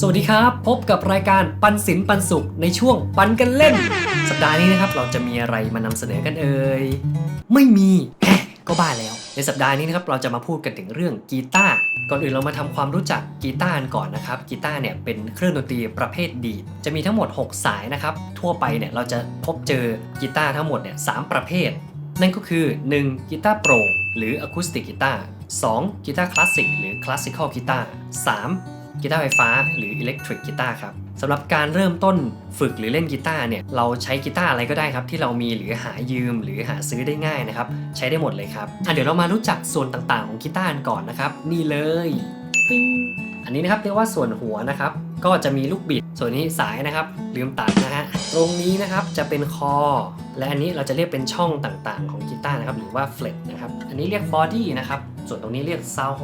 สวัสดีครับ พบกับรายการปันศิลปันสุขในช่วงปันกันเล่น สัปดาห์นี้นะครับเราจะมีอะไรมานำเสนอกันเอ่ยไม่มีก็บ้าแล้ว ในสัปดาห์นี้นะครับเราจะมาพูดกันถึงเรื่องกีตาร์ก่อนอื่นเรามาทำความรู้จักกีตาร์กันก่อนนะครับกีตาร์เนี่ยเป็นเครื่องดนตรีประเภทดีดจะมีทั้งหมด 6 สายนะครับทั่วไปเนี่ยเราจะพบเจอกีตาร์ทั้งหมดเนี่ยสามประเภท นั่นก็คือ 1. กีตาร์โปร่งหรืออะคูสติกกีตาร์ 2. กีตาร์คลาสสิกหรือคลาสสิคอลกีตาร์ 3. กีตาร์ไฟฟ้าหรืออิเล็กทริกกีตาร์ครับสำหรับการเริ่มต้นฝึกหรือเล่นกีตาร์เนี่ยเราใช้กีตาร์อะไรก็ได้ครับ ที่เรามีหรือหายืมหรือหาซื้อได้ง่ายนะครับใช้ได้หมดเลยครับอะเดี๋ยวเรามารู้จักส่วนต่างๆ ของกีตาร์ก่อนนะครับ นี่เลยปิ้งอันนี้นะครับเรียกว่าส่วนหัวนะครับ ก็จะมีลูกบิด ส่วนนี้สายนะครับ ลืมตัดนะฮะตรงนี้นะครับจะเป็นคอ และอันนี้เราจะเรียกเป็นช่องต่างๆ ของกีตาร์นะครับหรือว่าเฟลตนะครับอันนี้เรียกบอดี้นะครับส่วนตรงนี้เรียกซาวโฮ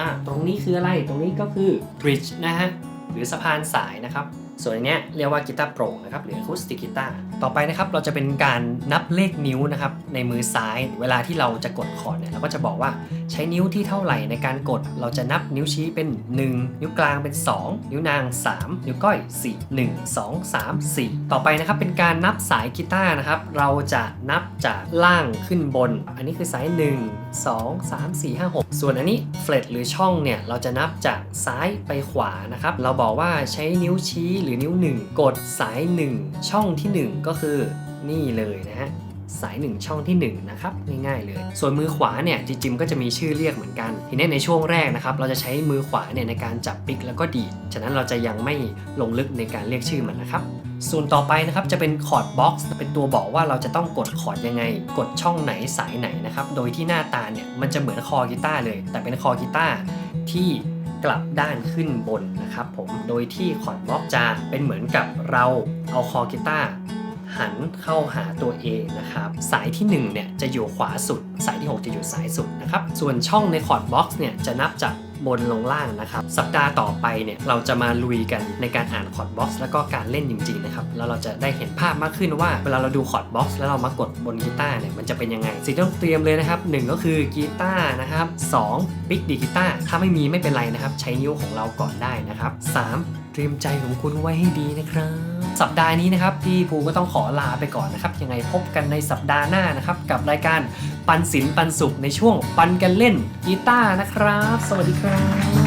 อะตรงนี้คืออะไรตรงนี้ก็คือ bridge นะฮะหรือสะพานสายนะครับ ส่วนอันนี้เรียกว่ากีตาร์โปร่งนะครับหรือคูสติกกีตาร์ต่อไปนะครับเราจะเป็นการนับเลขนิ้วนะครับในมือซ้าย เวลาที่เราจะกดคอร์ดเนี่ยเราก็จะบอกว่าใช้นิ้วที่เท่าไหร่ในการกด เราจะนับนิ้วชี้เป็น 1 นิ้วกลางเป็น 2 นิ้วนาง 3 นิ้วก้อย 4 1 2 3 4 ต่อไปนะครับเป็นการนับสายกีตาร์นะครับเราจะนับจากล่างขึ้นบน อันนี้คือสาย 1 2 3 4 5 6 ส่วนอันนี้เฟลตหรือช่องเนี่ยเราจะนับจากซ้ายไปขวานะครับเราบอกว่าใช้นิ้วชี้รือนิ้ว 1 กดสาย 1 ช่องที่ 1 ก็คือนี่เลยนะฮะสาย 1 ช่องที่ 1 นะครับ ง่ายๆเลย ส่วนมือขวาเนี่ยจริงๆก็จะมีชื่อเรียกเหมือนกัน ทีนี้ในช่วงแรกนะครับ เราจะใช้มือขวาเนี่ยในการจับปิกแล้วก็ดีด ฉะนั้นเราจะยังไม่ลงลึกในการเรียกชื่อมันนะครับ ส่วนต่อไปนะครับจะเป็นคอร์ดบ็อกซ์เป็นตัวบอกว่าเราจะต้องกดคอร์ดยังไง กดช่องไหนสายไหนนะครับ โดยที่หน้าตาเนี่ยมันจะเหมือนคอกีตาร์เลย แต่เป็นคอกีตาร์ที่ กลับด้านขึ้นบนนะครับผมโดยที่คอร์ดบล็อกจะเป็นเหมือนกับเราเอาคอกีตาร์หันเข้าหาตัวเอนะครับ สายที่ 1 เนี่ยจะอยู่ขวาสุด สายที่ 6 จะอยู่ซ้ายสุดนะครับ ส่วนช่องในคอร์ดบ็อกซ์เนี่ยจะนับจาก บนลงล่างนะครับ สัปดาห์ต่อไปเนี่ยเราจะมาลุยกันในการอ่านคอร์ดบ็อกซ์แล้วก็การเล่นจริงๆนะครับแล้วเราจะได้เห็นภาพมากขึ้นว่า เวลาเราดูคอร์ดบ็อกซ์แล้วเรามากดบนกีตาร์เนี่ยมันจะเป็นยังไงสิ่งที่ต้องเตรียมเลยนะครับหนึ่งก็คือกีตาร์นะครับสองปิกดีกีตาร์ถ้าไม่มีไม่เป็นไรนะครับ ใช้นิ้วของเราก่อนได้นะครับสามเตรียมใจของคุณไว้ให้ดีนะครับ สัปดาห์นี้นะครับพี่ภูก็ต้องขอลาไปก่อนนะครับยังไงพบกันในสัปดาห์หน้านะครับกับรายการปันศิลปันสุขในช่วงปันกันเล่นกีตาร์นะครับ สวัสดีครับ